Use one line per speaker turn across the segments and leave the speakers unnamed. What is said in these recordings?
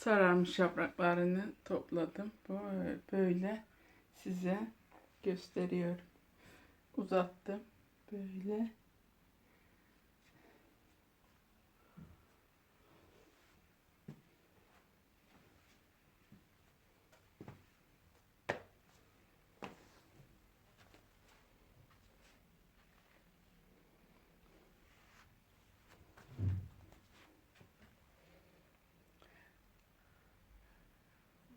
sararmış yapraklarını topladım. Böyle- size gösteriyorum. Uzattım. Böyle.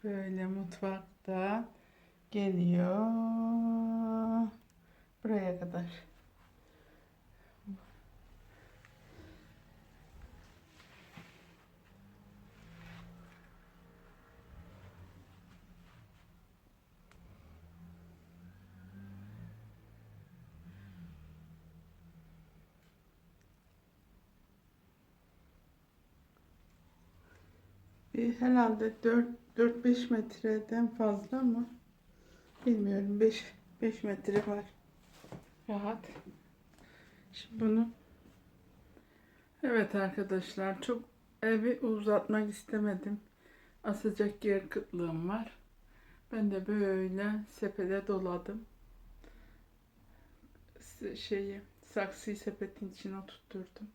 Böyle mutfakta geliyor buraya kadar. Bir herhalde 4-5 metreden fazla mı? Bilmiyorum. 5 5 metre var. Rahat. Şimdi bunu Evet arkadaşlar çok evi uzatmak istemedim. Asacak yer kıtlığım var. Ben de böyle sepete doladım. Şeyi saksıyı sepetin içine tutturdum.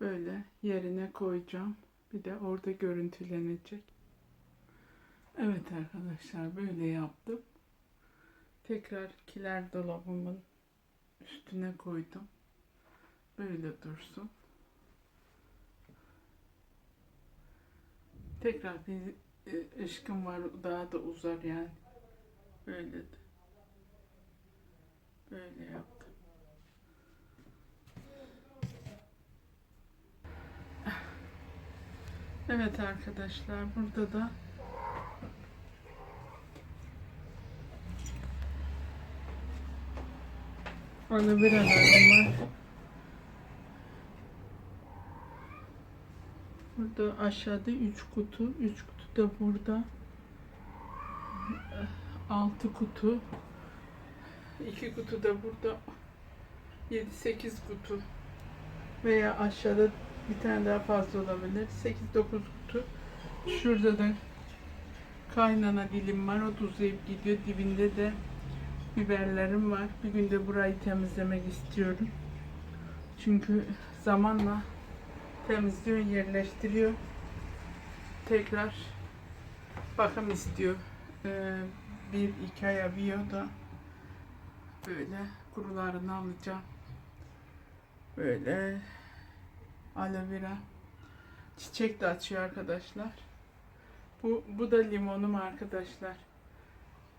Böyle yerine koyacağım. Bir de orada görüntülenecek. Evet arkadaşlar böyle yaptım. Tekrar kiler dolabımın üstüne koydum. Böyle dursun. Tekrar bir e, ışkım var daha da uzar yani. Böyle de. Böyle yaptım. Evet arkadaşlar burada da aloe veralarım var. Burada aşağıda 3 kutu, 3 kutu da burada. 6 kutu. 2 kutu da burada. 7-8 kutu. Veya aşağıda bir tane daha fazla olabilir. 8-9 kutu. Şurada da kaynana dilim var. O da uzayıp gidiyor. Dibinde de biberlerim var. Bir günde burayı temizlemek istiyorum. Çünkü zamanla temizliyor, yerleştiriyor. Tekrar bakım istiyor. Ee, bir iki aya bir da böyle kurularını alacağım. Böyle aloe vera. Çiçek de açıyor arkadaşlar. Bu, bu da limonum arkadaşlar.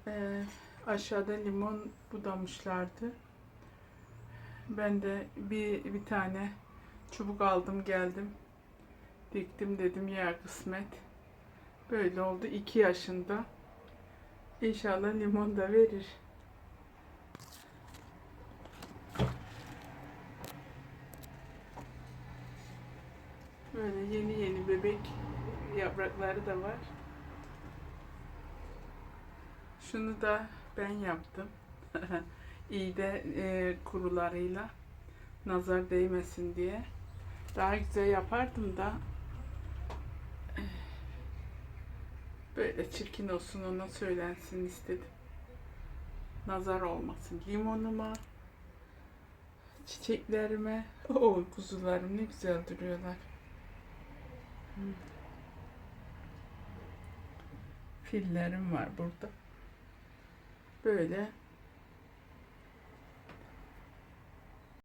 Ee, aşağıda limon budamışlardı. Ben de bir, bir tane çubuk aldım geldim. Diktim dedim ya kısmet. Böyle oldu. 2 yaşında. İnşallah limon da verir. Bebek yaprakları da var. Şunu da ben yaptım. İğde e, kurularıyla nazar değmesin diye. Daha güzel yapardım da eh, böyle çirkin olsun ona söylensin istedim. Nazar olmasın. Limonuma, çiçeklerime, o kuzularım ne güzel duruyorlar. Fillerim var burada. Böyle